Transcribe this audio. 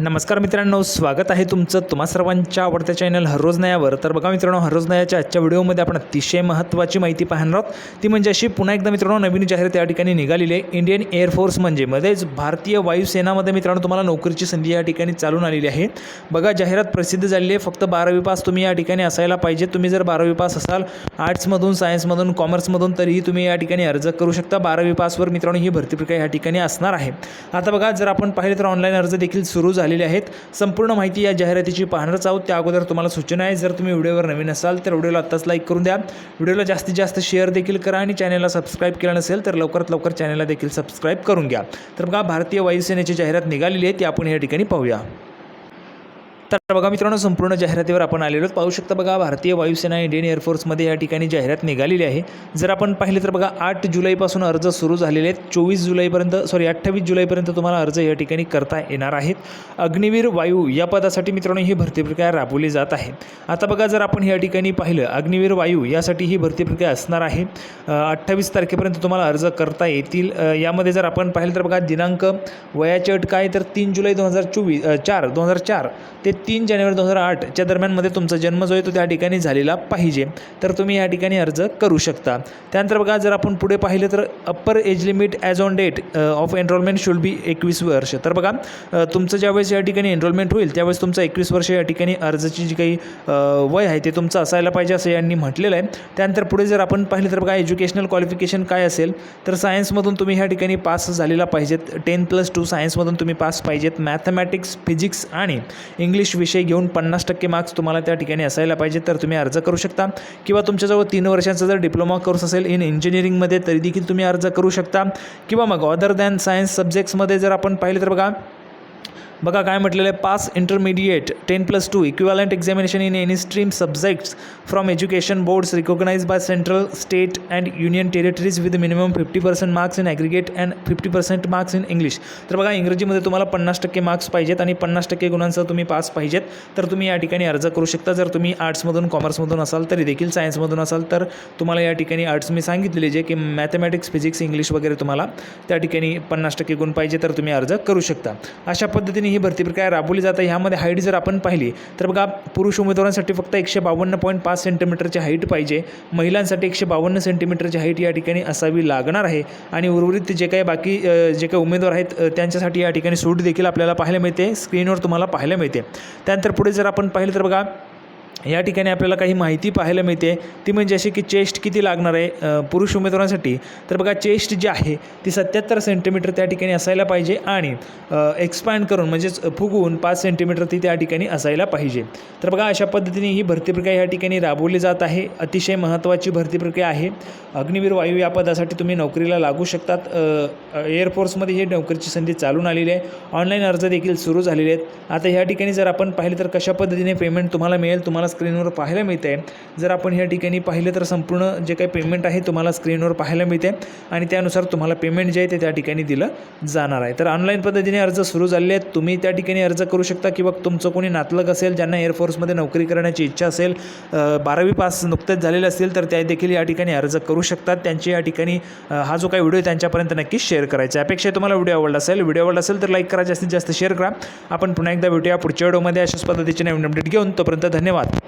नमस्कार मित्रांनो स्वागत आहे तुमचं तुम्हा सर्वांच्या आवडत्या चॅनल हररोज नयावर. तर बघा मित्रांनो हररोज नयाच्या आजच्या व्हिडिओमध्ये आपण अतिशय महत्त्वाची माहिती पाहणार आहोत. ती म्हणजे अशी पुन्हा एकदा मित्रांनो नवीन जाहिरात या ठिकाणी निघालेली आहे. इंडियन एअरफोर्स म्हणजे मध्येच भारतीय वायुसेनामध्ये मित्रांनो तुम्हाला नोकरीची संधी या ठिकाणी चालून आलेली आहे. बघा जाहिरात प्रसिद्ध झालेली आहे. फक्त बारावी पास तुम्ही या ठिकाणी असायला पाहिजे. तुम्ही जर बारावी पास असाल आर्ट्समधून सायन्समधून कॉमर्समधून तरीही तुम्ही या ठिकाणी अर्ज करू शकता. बारावी पासवर मित्रांनो ही भरती प्रक्रिया या ठिकाणी असणार आहे. आता बघा जर आपण पाहिले तर ऑनलाईन अर्ज देखील सुरू झालेले आहेत. संपूर्ण माहिती या जाहिरातीची पाहणारच आहोत. त्या अगोदर तुम्हाला सूचना आहे. जर तुम्ही व्हिडिओवर नवीन असाल तर व्हिडिओला आत्ताच लाईक करून द्या. व्हिडिओला जास्तीत जास्त शेअर देखील करा आणि चॅनलला सबस्क्राईब केलं नसेल तर लवकरात लवकर चॅनलला देखील सबस्क्राईब करून घ्या. तर बघा भारतीय वायुसेनेची जाहिरात निघालेली आहे. ती आपण या ठिकाणी पाहूया. तर बघा मित्रांनो संपूर्ण जाहिरातीवर आपण आलेलो पाहू शकता बघा भारतीय वायुसेना इंडियन एअरफोर्समध्ये या ठिकाणी जाहिरात निघालेली आहे. जर आपण पाहिले तर बघा आठ जुलैपासून अर्ज सुरू झालेले आहेत. चोवीस जुलैपर्यंत सॉरी अठ्ठावीस जुलैपर्यंत तुम्हाला अर्ज या ठिकाणी करता येणार आहेत. अग्निवीर वायू या पदासाठी मित्रांनो ही भरती प्रक्रिया राबवली जात आहे. आता बघा जर आपण या ठिकाणी पाहिलं अग्निवीर वायू यासाठी ही भरती प्रक्रिया असणार आहे. अठ्ठावीस तारखेपर्यंत तुम्हाला अर्ज करता येतील. यामध्ये जर आपण पाहिलं तर बघा दिनांक वयाची अट काय? तर तीन जुलै दोन हजार चोवीस चार दोन हजार चार ते तीन जानेवारी दोन हजार आठच्या दरम्यानमध्ये तुमचा जन्म जो आहे तो त्या ठिकाणी झालेला पाहिजे. तर तुम्ही या ठिकाणी अर्ज करू शकता. त्यानंतर बघा जर आपण पुढे पाहिलं तर upper age limit as on date of enrolment should be एकवीस वर्ष. तर बघा uh, तुमचं ज्यावेळेस या ठिकाणी एनरोलमेंट होईल त्यावेळेस तुमचं एकवीस वर्ष या ठिकाणी अर्जाची जी काही uh, वय आहे ते तुमचं असायला पाहिजे असं यांनी म्हटलेलं आहे. त्यानंतर पुढे जर आपण पाहिलं तर बघा एज्युकेशनल क्वालिफिकेशन काय असेल तर सायन्समधून तुम्ही ह्या ठिकाणी पास झालेला पाहिजेत. टेन प्लस टू सायन्समधून तुम्ही पास पाहिजेत. मॅथमॅटिक्स फिजिक्स आणि इंग्लिश विषय घेऊन पन्नास टक्के मार्क्स तुम्हाला त्या ठिकाणी असायला पाहिजे तर तुम्ही अर्ज करू शकता. किंवा तुमच्याजवळ तीन वर्षांचा जर डिप्लोमा कोर्स असेल इन इंजिनिअरिंगमध्ये तरी देखील तुम्ही अर्ज करू शकता. किंवा मग अदर दॅन सायन्स सब्जेक्ट्समध्ये जर आपण पाहिलं तर बघा बघा काय म्हटलेलं आहे. Pass intermediate ten plus two equivalent examination in any stream subjects from education boards recognise by central state and union territories with minimum fifty percent marks in aggregate and fifty percent marks in English तर बघा इंग्रजीमध्ये तुम्हाला पन्नास टक्के marks पाहिजेत आणि पन्नास टक्के गुणांसह तुम्ही पास पाहिजेत. तर तुम्ही या ठिकाणी अर्ज करू शकता. जर तुम्ही आर्ट्समधून कॉमर्समधून असाल तरी देखील सायन्समधून असाल तर तुम्हाला या ठिकाणी आर्ट्स मी सांगितलेले जे की मॅथमॅटिक्स फिजिक्स इंग्लिश वगैरे तुम्हाला त्या ठिकाणी पन्नास टक्के गुण पाहिजे तर तुम्ही अर्ज करू शकता. अशा पद्धतीने ही भरती प्रक्रिया राबवली जाते ह्यामध्ये हाईट जर आपण पाहिली तर बघा पुरुष उमेदवारांसाठी फक्त एकशे बावन्न पॉईंट पाच सेंटीमीटरची हाईट पाहिजे. महिलांसाठी एकशे बावन्न सेंटीमीटरची हाईट या ठिकाणी असावी लागणार आहे. आणि उर्वरित जे काही बाकी जे काही उमेदवार आहेत त्यांच्यासाठी या ठिकाणी सूट देखील आपल्याला पाहायला मिळते. स्क्रीनवर तुम्हाला पाहायला मिळते. त्यानंतर पुढे जर आपण पाहिलं तर बघा या ठिकाणी आपल्याला काही माहिती पाहायला मिळते. ती म्हणजे अशी की चेस्ट किती लागणार आहे पुरुष उमेदवारांसाठी. तर बघा चेस्ट जी आहे ती सत्याहत्तर सेंटीमीटर त्या ठिकाणी असायला पाहिजे आणि एक्सपॅन्ड करून म्हणजेच फुगवून पाच सेंटीमीटर ती त्या ठिकाणी असायला पाहिजे. तर बघा अशा पद्धतीने ही भरती प्रक्रिया या ठिकाणी राबवली जात आहे. अतिशय महत्त्वाची भरती प्रक्रिया आहे. अग्निवीर वायू या पदासाठी तुम्ही नोकरीला लागू शकतात. एअरफोर्समध्ये ही नोकरीची संधी चालून आलेली आहे. ऑनलाईन अर्ज देखील सुरू झालेले आहेत. आता ह्या ठिकाणी जर आपण पाहिले तर कशा पद्धतीने पेमेंट तुम्हाला मिळेल तुम्हाला स्क्रीनवर पाहायला मिळते. आहे जर आपण ह्या ठिकाणी पाहिलं तर संपूर्ण जे काही पेमेंट आहे तुम्हाला स्क्रीनवर पाहायला मिळते आणि त्यानुसार तुम्हाला पेमेंट जे आहे ते त्या ठिकाणी दिलं जाणार आहे. तर ऑनलाईन पद्धतीने अर्ज सुरू झाले आहेत. तुम्ही त्या ठिकाणी अर्ज करू शकता किंवा तुमचं कोणी नातलग असेल ज्यांना एअरफोर्समध्ये नोकरी करण्याची इच्छा असेल बारावी पास नुकतेच झालेले असतील तर त्या देखील या ठिकाणी अर्ज करू शकतात. त्यांची या ठिकाणी हा जो काही व्हिडिओ आहे त्यांच्यापर्यंत नक्की शेअर करायचा आहे. अपेक्षा आहे तुम्हाला व्हिडिओ आवडला असेल. व्हिडिओ आवडला असेल तर लाईक करा. जास्तीत जास्त शेअर करा. आपण पुन्हा एकदा भेटूया पुढच्या व्हिडिओमध्ये अशाच पद्धतीचे नवीन अपडेट घेऊन. तोपर्यंत धन्यवाद.